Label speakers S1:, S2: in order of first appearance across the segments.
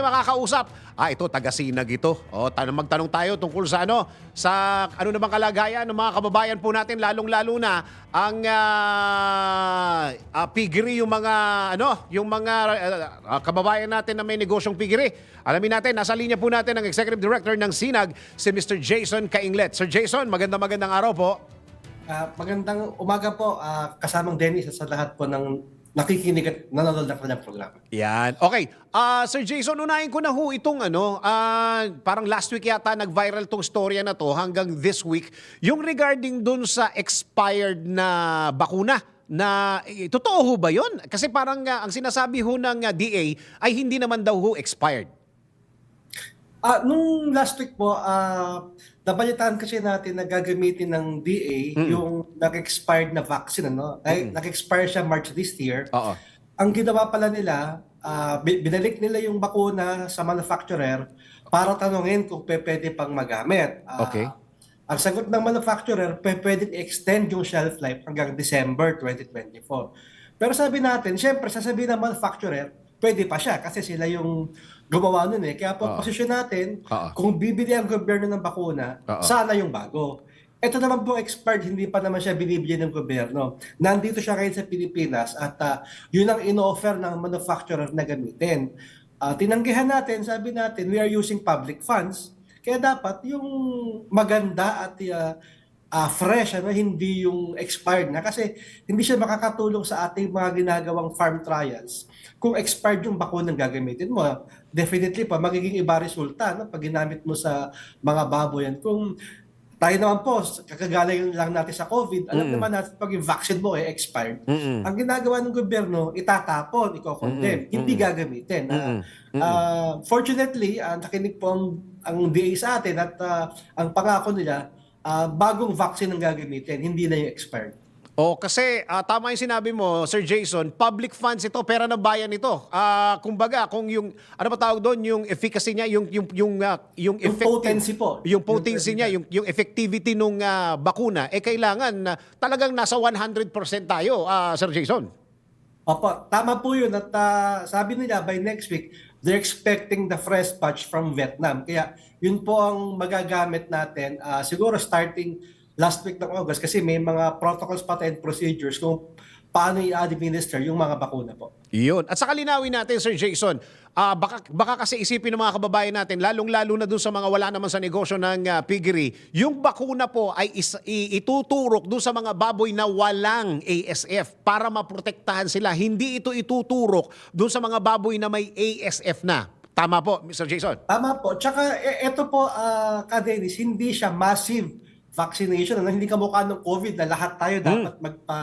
S1: tayo makakausap? Ah, ito, taga-sinag ito. O, tan- magtanong tayo tungkol sa ano, sa ano namang kalagayan ng mga kababayan po natin, lalong-lalo na ang ah, ah, piggery, yung mga, ano, yung mga ah, kababayan natin na may negosyong piggery. Alamin natin, nasa linya po natin ang Executive Director ng SINAG, si Mr. Jason Kainglet. Sir Jason, magandang magandang araw po.
S2: Ah, magandang umaga po, ah, kasamang Dennis at sa lahat po ng nakikinig at nanonood na kanilang programa.
S1: Yan. Okay. Ah, Sir Jason, unahin ko na ho itong ano, ah, parang last week yata nag-viral tong storya na to hanggang this week. Yung regarding dun sa expired na bakuna na eh, totoo ho ba yun? Kasi parang ah, ang sinasabi ho ng ah, DA ay hindi naman daw ho expired.
S2: Ah, nung last week po, ah, nabalitaan kasi natin na gagamitin ng DA
S1: Mm.
S2: yung nag-expired na vaccine, ano? Ay, nag-expire siya March this year.
S1: Oo.
S2: Ang ginawa pala nila, ah, bi- binalik nila yung bakuna sa manufacturer para tanungin kung pe- pwede pang magamit. Ah,
S1: Okay.
S2: Ang sagot ng manufacturer, pe- pwede extend yung shelf life hanggang December 2024. Pero sabi natin, syempre sasabihin ng manufacturer, pwede pa siya kasi sila yung gumawa nun eh. Kaya po, posisyon natin,
S1: Oo.
S2: kung bibili ang gobyerno ng bakuna,
S1: Oo.
S2: sana yung bago. Ito naman po expired, hindi pa naman siya binibigyan ng gobyerno. Nandito siya ngayon sa Pilipinas at ah, yun ang in-offer ng manufacturer na gamitin. Ah, tinanggihan natin, sabi natin, we are using public funds. Kaya dapat yung maganda at ah, ah, fresh, ano, hindi yung expired na. Kasi hindi siya makakatulong sa ating mga ginagawang farm trials. Kung expired yung bakunang gagamitin mo, definitely pa magiging iba resulta no, pag ginamit mo sa mga baboy yan. Kung tayo naman po, kakagaling lang natin sa COVID, alam
S1: Mm-mm.
S2: naman natin pag yung vaccine mo eh expired,
S1: Mm-mm.
S2: ang ginagawa ng gobyerno, itatapon, iko-condemn,
S1: Mm-mm.
S2: hindi gagamitin.
S1: Mm-mm. Mm-mm.
S2: ah, fortunately, ah, nakinig po ang, ang DA sa atin at ah, ang pangako nila, ah, bagong vaccine ang gagamitin, hindi na yung expired.
S1: O kasi ah, tama yung sinabi mo, Sir Jason, public funds ito, pera ng bayan ito. Ah, kumbaga, kung yung ano ba tawag doon, yung efficacy niya, yung yung yung ah, yung,
S2: Yung potency po.
S1: yung potency niya, yung yung effectivity nung ah, bakuna eh kailangan na talagang nasa 100% tayo, ah, Sir Jason.
S2: Opo, tama po yun. At ah, sabi nila by next week, they're expecting the fresh batch from Vietnam. Kaya yun po ang magagamit natin ah, siguro starting last week ng August kasi may mga protocols pa and procedures kung paano i-administer yung mga bakuna po.
S1: Yun. At saka linawin natin, Sir Jason, ah, baka, baka kasi isipin ng mga kababayan natin, lalong-lalo na dun sa mga wala naman sa negosyo ng ah, piggery, yung bakuna po ay is, i- ituturok dun sa mga baboy na walang ASF para maprotektahan sila. Hindi ito ituturok dun sa mga baboy na may ASF na. Tama po, Mr. Jason.
S2: Tama po. Tsaka e- ito po, uh, Kadenis, hindi siya massive vaccination. Ano, hindi kamukha ng COVID na lahat tayo dapat magpa,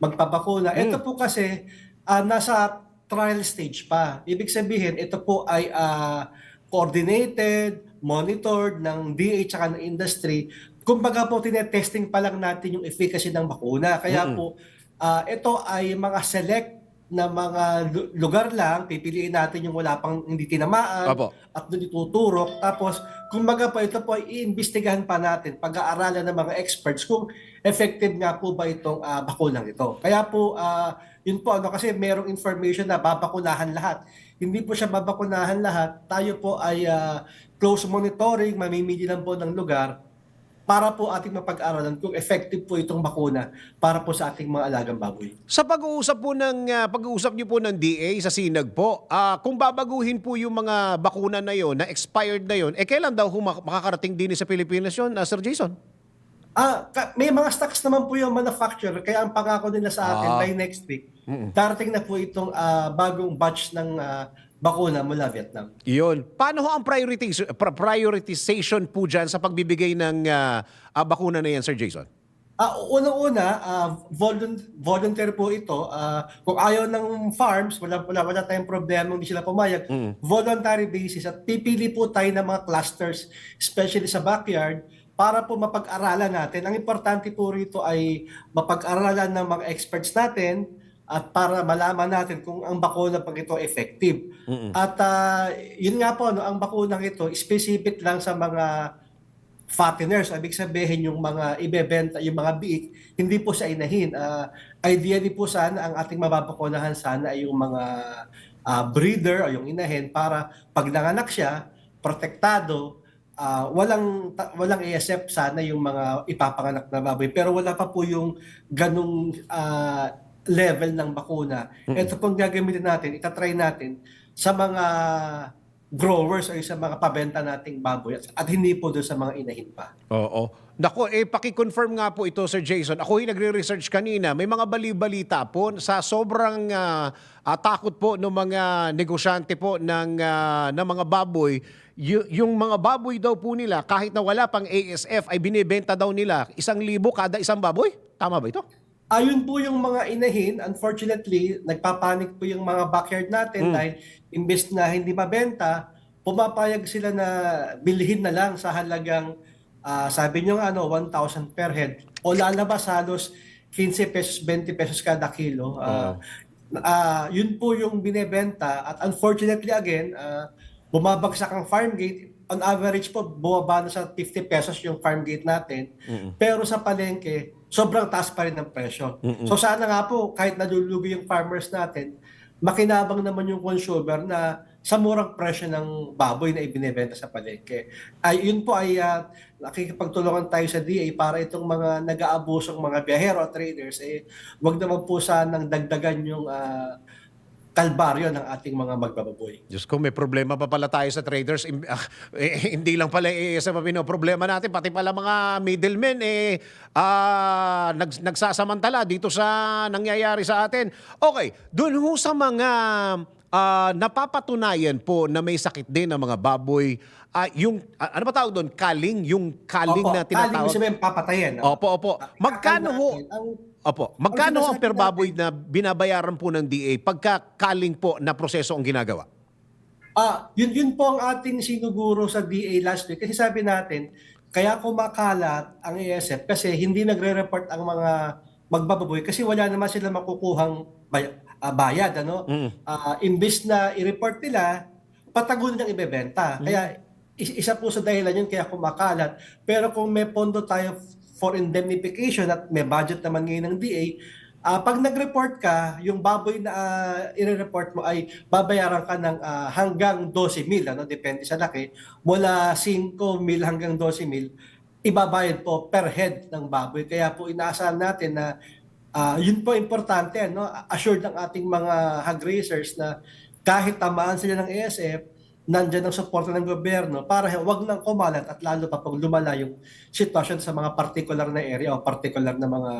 S2: magpabakuna. Ito po kasi ah, nasa trial stage pa. Ibig sabihin, ito po ay ah, coordinated, monitored ng DA at ng industry. Kumbaga po, tinetesting pa lang natin yung efficacy ng bakuna. Kaya po, ah, ito ay mga select na mga lu- lugar lang, pipiliin natin yung wala pang hindi tinamaan
S1: Opo.
S2: at doon ituturok. Tapos, kumbaga po, ito po ay iimbestigahan pa natin, pag-aaralan ng mga experts kung effective nga po ba itong ah, bakunang ito. Kaya po, ah, yun po, ano, kasi merong information na babakunahan lahat. Hindi po siya babakunahan lahat. Tayo po ay ah, close monitoring, mamimili lang po ng lugar para po ating mapag-aralan kung effective po itong bakuna para po sa ating mga alagang baboy.
S1: Sa pag-uusap po ng ah, pag-uusap niyo po ng DA sa Sinag po, ah, kung babaguhin po yung mga bakuna na yon, na expired na yon, eh kailan daw makakarating din sa Pilipinas yon, ah, Sir Jason?
S2: Ah, may mga stocks naman po yung manufacturer kaya ang pangako nila sa atin
S1: Ah.
S2: by next week, darating na po itong ah, bagong batch ng ah, bakuna mula Vietnam.
S1: Yun. Paano ho ang priorities, prioritization po dyan sa pagbibigay ng ah, ah, bakuna na yan, Sir Jason?
S2: Ah, unang-una, ah, volun- voluntary po ito. Ah, kung ayaw ng farms, wala, wala, wala tayong problema, hindi sila pumayag. Voluntary basis at pipili po tayo ng mga clusters, especially sa backyard, para po mapag-aralan natin. Ang importante po rito ay mapag-aralan ng mga experts natin at para malaman natin kung ang bakuna pag ito effective. At ah, yun nga po, no, ang bakunang ito, specific lang sa mga fatteners, ibig sabihin yung mga ibebenta, yung mga biik, hindi po sa inahin. Ah, ideally po sana ang ating mababakunahan sana ay yung mga ah, breeder o yung inahin para pag nanganak siya, protektado, ah, walang walang ASF sana yung mga ipapanganak na baboy pero wala pa po yung ganung ah, level ng bakuna. Ito pong gagamitin natin, itatry natin sa mga growers o sa mga pabenta nating baboy at hindi po doon sa mga inahin pa.
S1: Oo. Nako, eh, paki-confirm nga po ito, Sir Jason. Ako yung nagre-research kanina. May mga bali-balita po sa sobrang ah, ah, takot po ng mga negosyante po ng, ah, ng mga baboy. Y- yung mga baboy daw po nila, kahit na wala pang ASF, ay binibenta daw nila isang libo kada isang baboy. Tama ba ito?
S2: Ayun po yung mga inahin, unfortunately, nagpapanik po yung mga backyard natin dahil imbes na hindi mabenta, pumapayag sila na bilhin na lang sa halagang, ah, sabi nyo nga, ano, 1,000 per head. O lalabas halos 15 pesos, 20 pesos kada kilo. Ah, ah, yun po yung binebenta at unfortunately again, ah, bumabagsak ang farm gate. On average po, bumaba na sa 50 pesos yung farm gate natin. Pero sa palengke, sobrang taas pa rin ang presyo. So sana nga po, kahit nalulugi yung farmers natin, makinabang naman yung consumer na sa murang presyo ng baboy na ibinebenta sa palengke. Ay, yun po ay ah, nakikipagtulungan tayo sa DA para itong mga nag-aabusong mga biyahero at traders, eh, wag naman po sanang dagdagan yung ah, kalbaryo ng ating mga magbababoy.
S1: Diyos ko, may problema pa pala tayo sa traders. Ah, eh, hindi lang pala ASF ang problema natin, pati pala mga middlemen eh, ah, nags- nagsasamantala dito sa nangyayari sa atin. Okay, dun ho sa mga ah, napapatunayan po na may sakit din ng mga baboy, ah, yung, ah, ano ba tawag doon? Kaling? Yung kaling
S2: Opo,
S1: na
S2: kaling
S1: tinatawag?
S2: sabihin papatayin. no?
S1: Opo, opo. Magkano
S2: Akala
S1: ho?
S2: ang-
S1: Opo. Magkano
S2: Ang
S1: ang per baboy na binabayaran po ng DA pagka kaling po na proseso ang ginagawa?
S2: Ah, yun yun po ang ating sinuguro sa DA last week kasi sabi natin kaya kumakalat ang ASF kasi hindi nagre-report ang mga magbababoy kasi wala naman sila makukuhang bay- ah, bayad ano. Ah, imbis na i-report nila, patago nilang ibebenta. Kaya is- isa po sa dahilan yun kaya kumakalat. Pero kung may pondo tayo for indemnification at may budget naman ngayon ng DA, Ah, pag nag-report ka, yung baboy na ah, i-report mo ay babayaran ka ng ah, hanggang 12,000, ano, depende sa laki. Mula 5,000 hanggang 12,000, ibabayad po per head ng baboy. Kaya po inaasahan natin na ah, yun po importante, no? assured ng ating mga hog raisers na kahit tamaan sila ng ASF, nandyan ang suporta ng gobyerno para wag nang kumalat at lalo pa pag lumala yung sitwasyon sa mga particular na area o particular na mga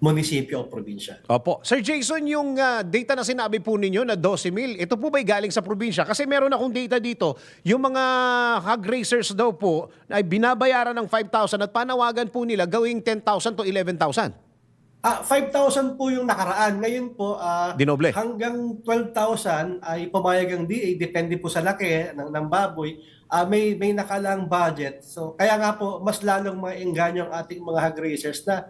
S2: munisipyo o probinsya.
S1: Opo. Sir Jason, yung ah, data na sinabi po ninyo na 12 mil, ito po ba'y galing sa probinsya? Kasi meron akong data dito, yung mga hog raisers daw po ay binabayaran ng 5,000 at panawagan po nila gawing 10,000 to 11,000.
S2: Ah, 5,000 po yung nakaraan. Ngayon po, ah,
S1: Dinoble.
S2: hanggang 12,000 ay pumayag ang DA, depende po sa laki ng, ng baboy. Ah, may, may nakalang budget. So, kaya nga po, mas lalong maengganyo ang ating mga hog raisers na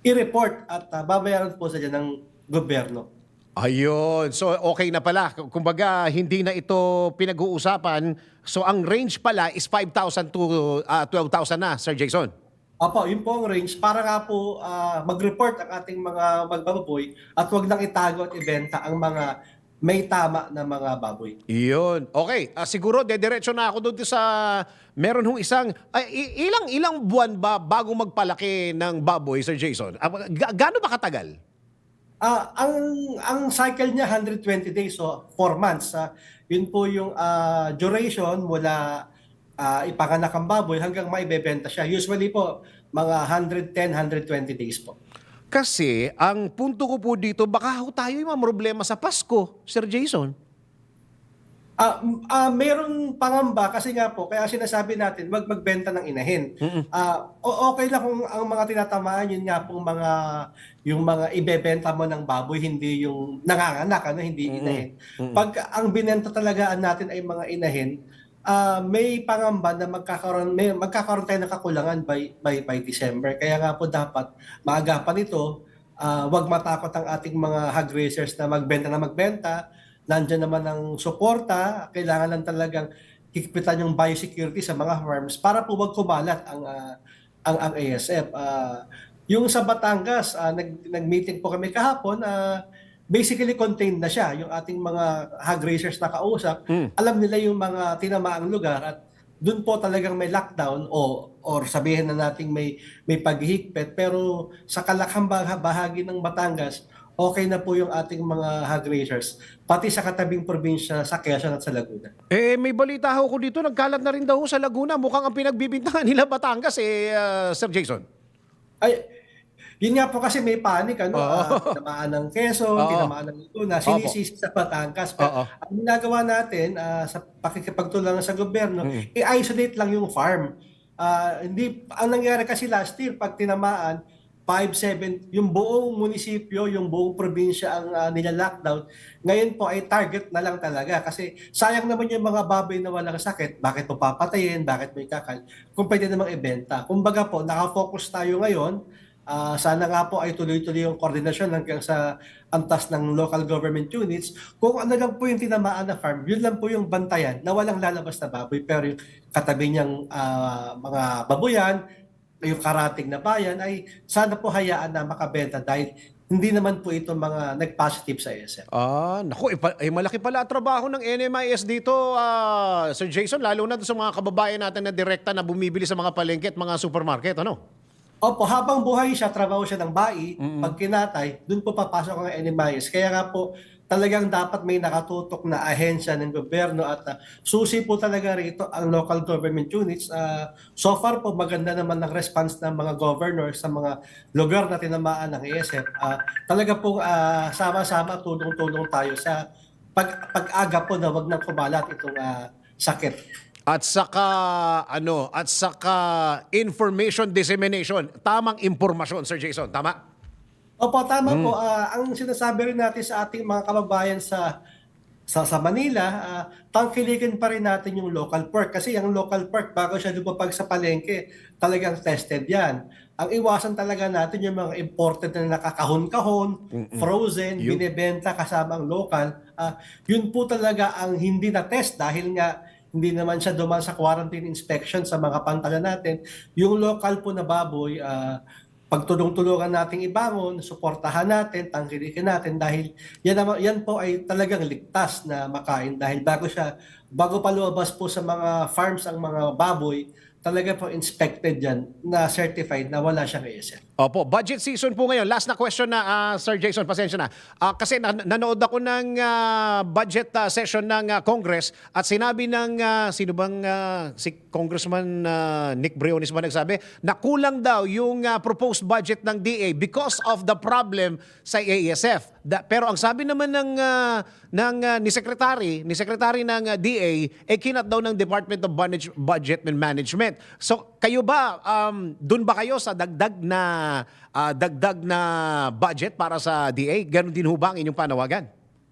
S2: i-report at ah, babayaran po sila ng gobyerno.
S1: Ayun. So okay na pala. Kumbaga hindi na ito pinag-uusapan. So ang range pala is 5,000 to ah, 12,000 na, Sir Jason.
S2: Opo, yun po ang range para nga po ah, mag-report ang ating mga magbababoy at wag nang itago at ibenta ang mga may tama na mga baboy.
S1: Iyon. Okay, ah, siguro dediretso na ako doon sa meron hong isang ay, i- ilang ilang buwan ba bago magpalaki ng baboy Sir Jason? Ah, ga- gaano ba katagal?
S2: Ah, ang ang cycle niya 120 days so 4 months. Ah, yun po yung ah, duration mula ah, ipanganak ang baboy hanggang maibebenta siya. Usually po mga 110 120 days po.
S1: Kasi ang punto ko po dito baka ho tayo yung problema sa Pasko, Sir Jason.
S2: Ah, m- ah, merong pangamba kasi nga po kaya sinasabi natin wag magbenta ng inahin. Ah, o- okay lang kung ang mga tinatamaan yun nga pong mga yung mga ibebenta mo ng baboy hindi yung nanganganak ano hindi inahin. Pag ang binenta talaga natin ay mga inahin, ah, may pangamba na magkakaroon may magkakaroon tayo ng kakulangan by by by December. Kaya nga po dapat maagapan ito. Ah, wag matakot ang ating mga hog raisers na magbenta na magbenta nandiyan naman ang suporta, kailangan lang talagang higpitan yung biosecurity sa mga farms para po wag kumalat ang ah, ang ang ASF. Ah, yung sa Batangas, ah, nag nag-meeting po kami kahapon, ah, basically contained na siya. Yung ating mga hog raisers na kausap, alam nila yung mga tinamaang lugar at doon po talagang may lockdown o or sabihin na nating may may paghihigpit pero sa kalakhang bah- bahagi ng Batangas okay na po yung ating mga hog raisers pati sa katabing probinsya sa Quezon at sa Laguna.
S1: Eh, may balita ho ko dito, nagkalat na rin daw sa Laguna. Mukhang ang pinagbibintangan nila Batangas eh, ah, Sir Jason.
S2: Ay, yun nga po kasi may panic, ano,
S1: Oo.
S2: ah, tinamaan ng Quezon,
S1: Oo.
S2: tinamaan ng Laguna, sinisisi sa Batangas. Pero
S1: Oo.
S2: ang ginagawa natin ah, sa pakikipagtulungan sa gobyerno,
S1: Mm.
S2: i-isolate lang yung farm. Ah, hindi, ang nangyari kasi last year, pag tinamaan, 5-7, yung buong munisipyo, yung buong probinsya ang uh, nila-lockdown. Ngayon po ay target na lang talaga kasi sayang naman yung mga baboy na walang sakit. Bakit mo papatayin? Bakit mo ikakal? Kung pwede namang ibenta. Kumbaga po, nakafocus tayo ngayon. Ah, sana nga po ay tuloy-tuloy yung koordinasyon hanggang sa antas ng local government units. Kung ano lang po yung tinamaan na farm, yun lang po yung bantayan na walang lalabas na baboy. Pero yung katabi niyang ah, mga baboyan, yung karating na bayan ay sana po hayaan na makabenta dahil hindi naman po ito mga nag-positive sa ASF.
S1: Ah, naku, eh, eh, malaki pala trabaho ng NMIS dito, ah, Sir Jason, lalo na sa mga kababayan natin na direkta na bumibili sa mga palengke at mga supermarket, ano?
S2: Opo, habang buhay siya, trabaho siya ng bai, pag kinatay, dun po papasok ang NMIS. Kaya nga po, talagang dapat may nakatutok na ahensya ng gobyerno at ah, susi po talaga rito ang local government units. Ah, so far po, maganda naman ang response ng mga governors sa mga lugar na tinamaan ng ASF. Ah, talaga po ah, sama-sama tulong-tulong tayo sa pag- pag-aga po na wag nang kumalat itong ah, sakit.
S1: At saka, ano, at saka information dissemination. Tamang impormasyon, Sir Jason, tama?
S2: Opo, tama po. Ah, ang sinasabi rin natin sa ating mga kababayan sa sa, sa Manila, ah, tangkilikin pa rin natin yung local pork. Kasi yung local pork, bago siya lumapag sa palengke, talagang tested yan. Ang iwasan talaga natin yung mga imported na nakakahon-kahon, frozen,
S1: Yun.
S2: binibenta kasama ang local. Ah, yun po talaga ang hindi na-test dahil nga hindi naman siya duman sa quarantine inspection sa mga pantalan natin. Yung local po na baboy, ah, pagtulong-tulungan nating ibangon, suportahan natin, tangkilikin natin dahil yan, yan po ay talagang ligtas na makain dahil bago siya, bago pa lumabas po sa mga farms ang mga baboy, talaga po inspected yan na certified na wala siyang ASF.
S1: Opo, budget season po ngayon. Last na question na, ah, Sir Jason, pasensya na. Ah, kasi na- nanood ako ng ah, budget ah, session ng ah, Congress at sinabi ng, ah, sino bang ah, si Congressman ah, Nick Briones ba nagsabi, na kulang daw yung ah, proposed budget ng DA because of the problem sa ASF. Da- pero ang sabi naman ng, ah, ng ah, ni Secretary, ni Secretary ng ah, DA, eh kinat daw ng Department of Budget and Management. So kayo ba, um, dun ba kayo sa dagdag na ah, dagdag na budget para sa DA? Ganon din ho ba ang inyong panawagan?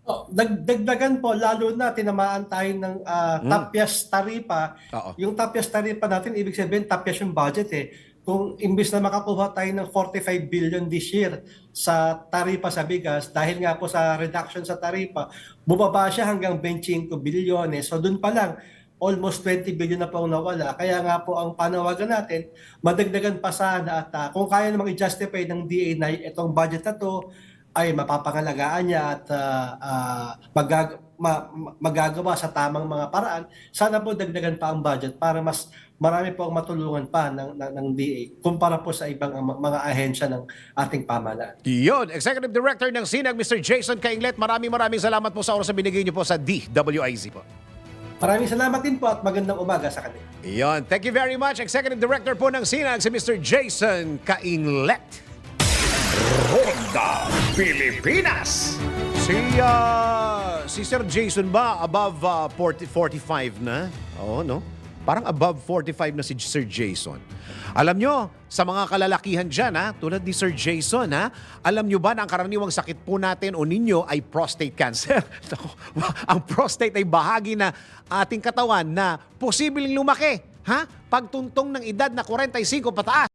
S2: Oh, dag- dagdagan po, lalo na tinamaan tayo ng ah, tapyas taripa.
S1: Oo.
S2: Yung tapyas taripa natin, ibig sabihin tapyas yung budget eh. Kung imbis na makakuha tayo ng 45 billion this year sa taripa sa bigas, dahil nga po sa reduction sa taripa, bumaba siya hanggang 25 billion eh. So dun pa lang, almost 20 billion na po ang nawala. Kaya nga po ang panawagan natin, madagdagan pa sana at ah, kung kaya namang i-justify ng DA na itong budget na to, ay mapapangalagaan niya at ah, ah, magag- ma- ma- magagawa sa tamang mga paraan, sana po dagdagan pa ang budget para mas marami po ang matulungan pa ng, ng, ng DA kumpara po sa ibang mga ahensya ng ating pamahalaan.
S1: Yun, Executive Director ng SINAG, Mr. Jason Kainglet. Maraming maraming salamat po sa oras na binigay niyo po sa DWIZ po.
S2: Maraming salamat din po at magandang umaga sa kanila.
S1: Yun, thank you very much. Executive Director po ng SINAG, si Mr. Jason Kainglet.
S3: Ronda Pilipinas.
S1: Si, ah, si Sir Jason ba above ah, 40, 45 na? Oo, no? Parang above 45 na si Sir Jason. Alam nyo, sa mga kalalakihan dyan, ha, tulad ni Sir Jason, ha, alam nyo ba na ang karaniwang sakit po natin o ninyo ay prostate cancer? Ang prostate ay bahagi na ating katawan na posibleng lumaki. Ha? Pagtuntong ng edad na 45 pataas.